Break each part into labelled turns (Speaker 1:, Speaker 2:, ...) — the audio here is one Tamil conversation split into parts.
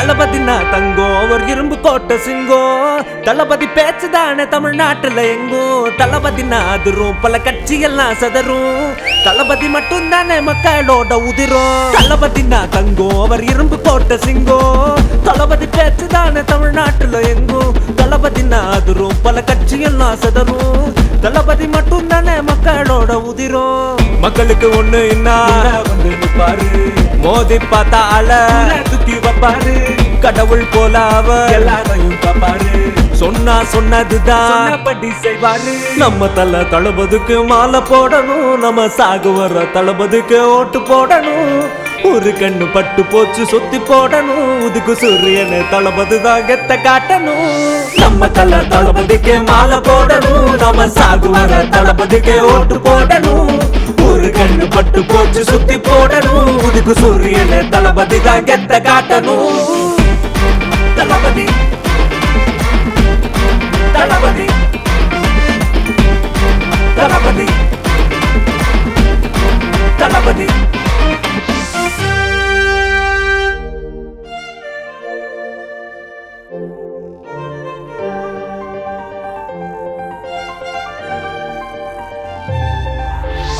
Speaker 1: தளபதினா தங்கோ ஒரு இரும்பு கோட்டை சிங்கோ. தளபதி பேச்சுதானே தமிழ்நாட்டுல எங்கும் தளபதினா அதிரும் பல கட்சியெல்லாம் சதரும். தளபதி மட்டும் தானே மக்களோட உதிரும். தளபதினா தங்கோ அவர் இரும்பு கோட்டை சிங்கோ. தளபதி பேச்சுதானே தமிழ்நாட்டுல எங்கும் தளபதினா அதிரும் பல கட்சியெல்லாம் சதரும். தளபதி மட்டும் தானே மக்களோட உதிரும். மக்களுக்கு ஒண்ணு என்ன பாரு மோதி பார்த்தா அல சுத்தி வைப்பாரு. கடவுள் போல அவ எல்லாரையும் பாப்பாரு சொன்னா சொன்னதுதான் படி செய்வாரு. நம்ம தல தளபதிக்கு மாலை போடணும். நம்ம சாகு வர தளபதிக்கு ஓட்டு போடணும். ஒரு கண்ணு பட்டு போச்சு சுத்தி போடணும். உதுக்கு சூரியனை தளபதி தான் கெத்த காட்டணும். நம்ம தல தளபதிக்கு மாலை போடணும். நம்ம சாகு வர தளபதிக்கு ஓட்டு போடணும். ஒரு கண்ணு பட்டு போச்சு சுத்தி போடணும். உதுக்கு சூரியன தளபதி தான் கெத்த காட்டணும். தளபதி. தளபதி. தளபதி.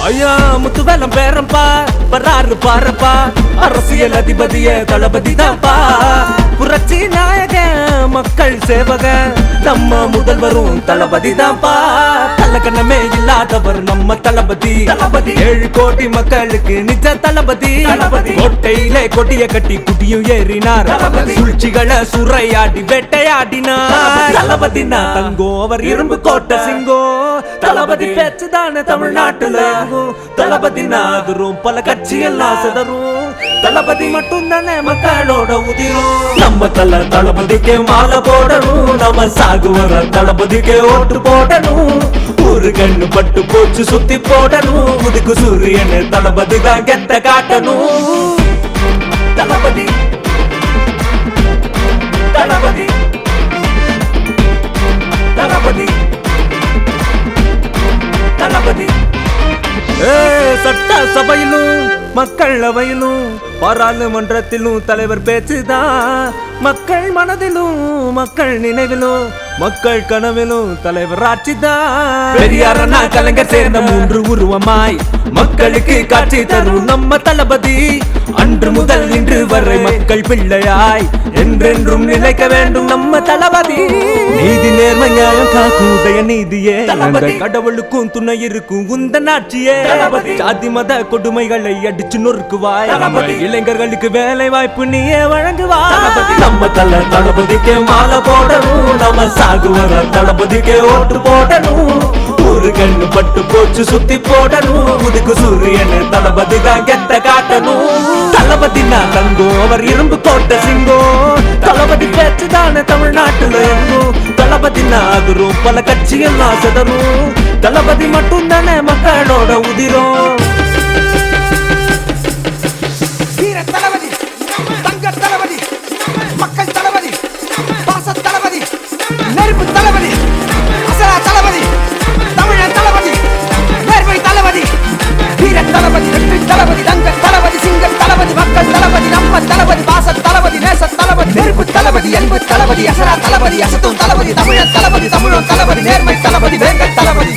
Speaker 1: ஐயா முத்துவேலம் பேரம்பா வராரு பாருப்பா. அரசியல் அதிபதிய தளபதி தான்ப்பா புரட்சி நாயக மக்கள் சேவக. நம்ம முதல்வரும் தளபதி தான்ப்பா கள்ளக்கண்ணமே இல்லாதவர் நம்ம தளபதி. தளபதி. ஏழு கோடி மக்களுக்கு நிஜ தளபதி. தளபதி. கோட்டையிலே கொடிய கட்டி குடியும் ஏறினார். சூழ்ச்சிகளை சுரையாடி வேட்டையாடினார். தளபதினா? தங்கோ அவர் இரும்பு கோட்டை சிங்கோ. தளபதி பேச்சு தானே தமிழ்நாட்டுல. தளபதி நாகரும் பல கட்சியெல்லாம் சிதறும். தளபதி மட்டும் தானே மக்களோட உதிரும். நம்ம தல தளபதிக்கு மாலை போடணும். நம்ம சாகு வர தளபதிக்கு ஓட்டு போடணும். ஒரு கண்ணு பட்டு போச்சு சுத்தி போடணும். உதுக்கு சூரியன் தளபதி தான் கெத்த காட்டணும். மக்களவையிலும் பாராளுமன்றத்திலும் தலைவர் பேச்சுதான் மக்கள் மனதிலும் மக்கள் நினைவிலும் மக்கள் கனவிலும் தலைவர் ஆட்சிதான் பெரியார் அண்ணா கலைஞர் சேர்ந்த மூன்று உருவமாய் மக்களுக்கு காட்சி தரும் நம்ம தளபதி. அன்று முதல் இன்று வரை மக்கள் பிள்ளையாய் என்றென்றும் நிலைக்க வேண்டும் நம்ம தளபதி. நீதி நேர்மை நியாயம் நீதியே. கடவுளுக்கும் துணை இருக்கும் உந்த நாட்சியே. ஜாதி மத கொடுமைகளை அடிச்சு நொறுக்குவாய். இளைஞர்களுக்கு வேலை வாய்ப்பு நீயே வழங்குவாய். நம்ம தல தளபதிக்கு மாலை போடணும். நம்ம சாகு வர தளபதிக்கு ஓட்டு போடணும். ஒரு கண்ணு பட்டு போச்சு சுத்தி போடணும். உதுக்கு சூரியன் தளபதி தான் கெத்த காட்டணும். தளபதி நான் தங்கம் அவர் இரும்பு கோட்டை சிங்கம் தளபதி பேச்சு தானே தமிழ்நாட்டுல எங்கும் தளபதி நாகரும் பல கட்சியெல்லாம் சிதறும். தளபதி மட்டும் தானே மக்களோட உதிரும்.
Speaker 2: தளபதி அன்பு தளபதி அசரா தளபதி அசத்தும் தளபதி தமிழன் தளபதி தமிழன் தளபதி நேர்மை தளபதி வேங்கல் தளபதி.